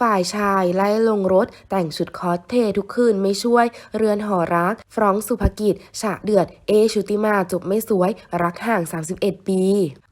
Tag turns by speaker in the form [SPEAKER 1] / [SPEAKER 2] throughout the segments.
[SPEAKER 1] ฝ่ายชายไล่ลงรถ แต่งชุดคอสเพย์ทุกคืนไม่ช่วย เรือนหอรัก ฟรองสุภกิจ ฉะเดือด เอชุติมาจบไม่สวย รักห่าง 31 ปี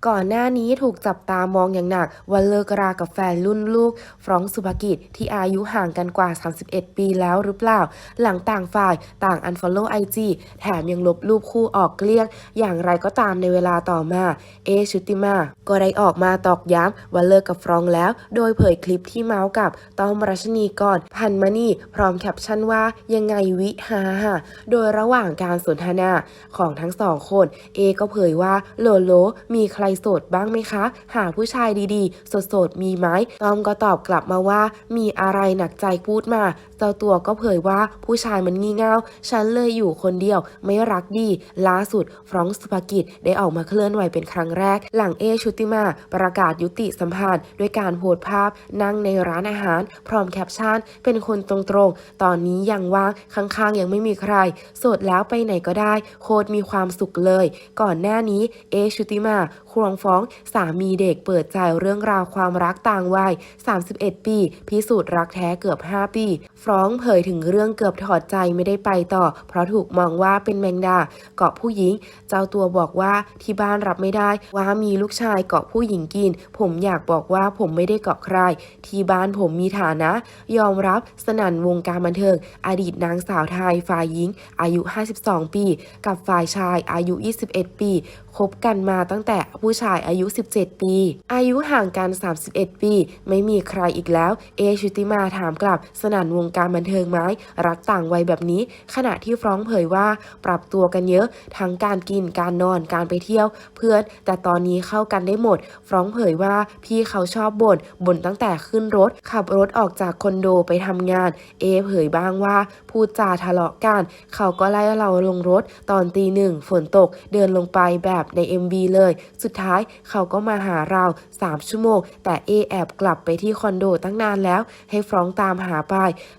[SPEAKER 1] ก่อนหน้านี้ถูกจับตามองอย่างหนักว่าเลิกรากับแฟนรุ่นลูก ฟรองสุภกิจที่อายุห่างกันกว่า 31 ปีแล้วหรือเปล่า หลังต่างฝ่ายต่าง unfollow IG แถมยังลบรูปคู่ออกเกลี้ยง อย่างไรก็ตามในเวลาต่อมา เอชุติมา ก็ได้ออกมาตอกย้ำว่าเลิกกับฟรองแล้ว โดยเผยคลิปที่เมาส์กับต้อมรัชนีก่อนพันมานี่พร้อมแคปชั่นว่ายังไงวิฮาฮาโดยระหว่างการสนทนาของทั้งสองคน เอก็เผยว่าโลโลมีใครโสดบ้างไหมคะ หาผู้ชายดีๆโสดๆ มีไหมต้อมก็ตอบกลับมาว่า มีอะไรหนักใจพูดมา เจ้าตัวก็เผยว่าผู้ชายมันงี่เง่า ฉันเลยอยู่คนเดียว ไม่รักดี ล่าสุด ฟรองก์สุภกิจได้ออกมาเคลื่อนไหวเป็นครั้งแรก หลังเอชุติมา ประกาศยุติสัมพันธ์ด้วยการโพสภาพนั่งในร้านอาหาร พร้อมแคปชั่น เป็นคนตรงๆ ตอนนี้ยังว่างข้างๆ ยังไม่มีใคร โสดแล้วไปไหนก็ได้ โคตรมีความสุขเลย ก่อนหน้านี้เอชุติมาควงฟ้องสามีเด็กเปิดใจเรื่องราวความรักต่างวัย 31 ปี พิสูจน์รักแท้เกือบ 5 ปีฟรองเผยถึงเรื่องเกือบถอดใจไม่ได้ไปต่อ เพราะถูกมองว่าเป็นแมงดาเกาะผู้หญิง เจ้าตัวบอกว่าที่บ้านรับไม่ได้ ว่ามีลูกชายเกาะผู้หญิงกิน ผมอยากบอกว่าผมไม่ได้เกาะใคร ที่บ้านผมมีฐานะ ยอมรับสนั่นวงการบันเทิง อดีตนางสาวไทยฝ่ายหญิง อายุ 52 ปี กับฝ่ายชายอายุ 21 ปีคบกันมาตั้งแต่ผูู้้ชายอายุ 17 ปี อายุห่างกัน 31 ปี ไม่มีใครอีกแล้ว เอชุติมาถามกลับ สนั่นวงการบันเทิงไหมรักต่างวัยแบบนี้ ขณะที่ฟรองก์เผยว่า ปรับตัวกันเยอะ ทั้งการกินการนอนการไปเที่ยว เพื่อน แต่ตอนนี้เข้ากันได้หมด ฟรองก์เผยว่าพี่เขาชอบบ่นบ่นตั้งแต่ขึ้นรถ ขับรถออกจากคอนโดไปทำงาน เอเผยบ้างว่าพูดจาทะเลาะกัน เขาก็ไล่เราลงรถ ตอนตีหนึ่งฝนตกเดินลงไปแบบใน MV เลย สุดท้ายเขาก็มาหาเรา 3 ชั่วโมง แต่เอแอบกลับไปที่คอนโดตั้งนานแล้ว ให้ฟรองก์ตามหาไป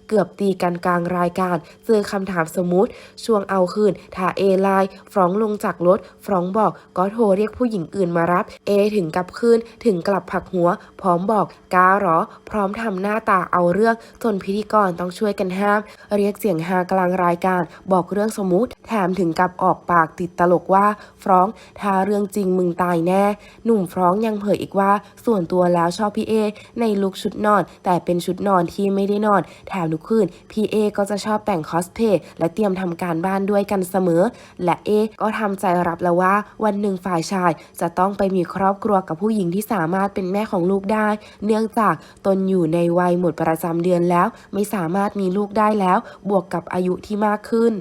[SPEAKER 1] เกือบตีกันกลางรายการ เจอคำถามสมมุติ ช่วงเอาคืนถ้าเอไลน์ฟรองก์ลงจากรถ ฟรองก์บอกก็โทรเรียกผู้หญิงอื่นมารับ เอถึงกับคืนถึงกลับผักหัว พร้อมบอกกาหรอ พร้อมทำหน้าตาเอาเรื่อง จนพิธีกรต้องช่วยกันห้าม เรียกเสียงฮากลางรายการ บอกเรื่องสมมุติ แถมถึงกับออกปากติดตลกว่าฟรองก์ถ้าเรื่องจริงมึงตายแน่ หนุ่มฟรองยังเผยอีกว่า ส่วนตัวแล้วชอบพี่เอในลุคชุดนอน แต่เป็นชุดนอนที่ไม่ได้นอน แถมทุกคืนพี่เอก็จะชอบแต่งคอสเพลย์และเตรียมทำการบ้านด้วยกันเสมอ และเอก็ทำใจรับแล้วว่า วันหนึ่งฝ่ายชาย จะต้องไปมีครอบครัวกับผู้หญิงที่สามารถเป็นแม่ของลูกได้ เนื่องจากตนอยู่ในวัยหมดประจำเดือนแล้ว ไม่สามารถมีลูกได้แล้ว บวกกับอายุที่มากขึ้น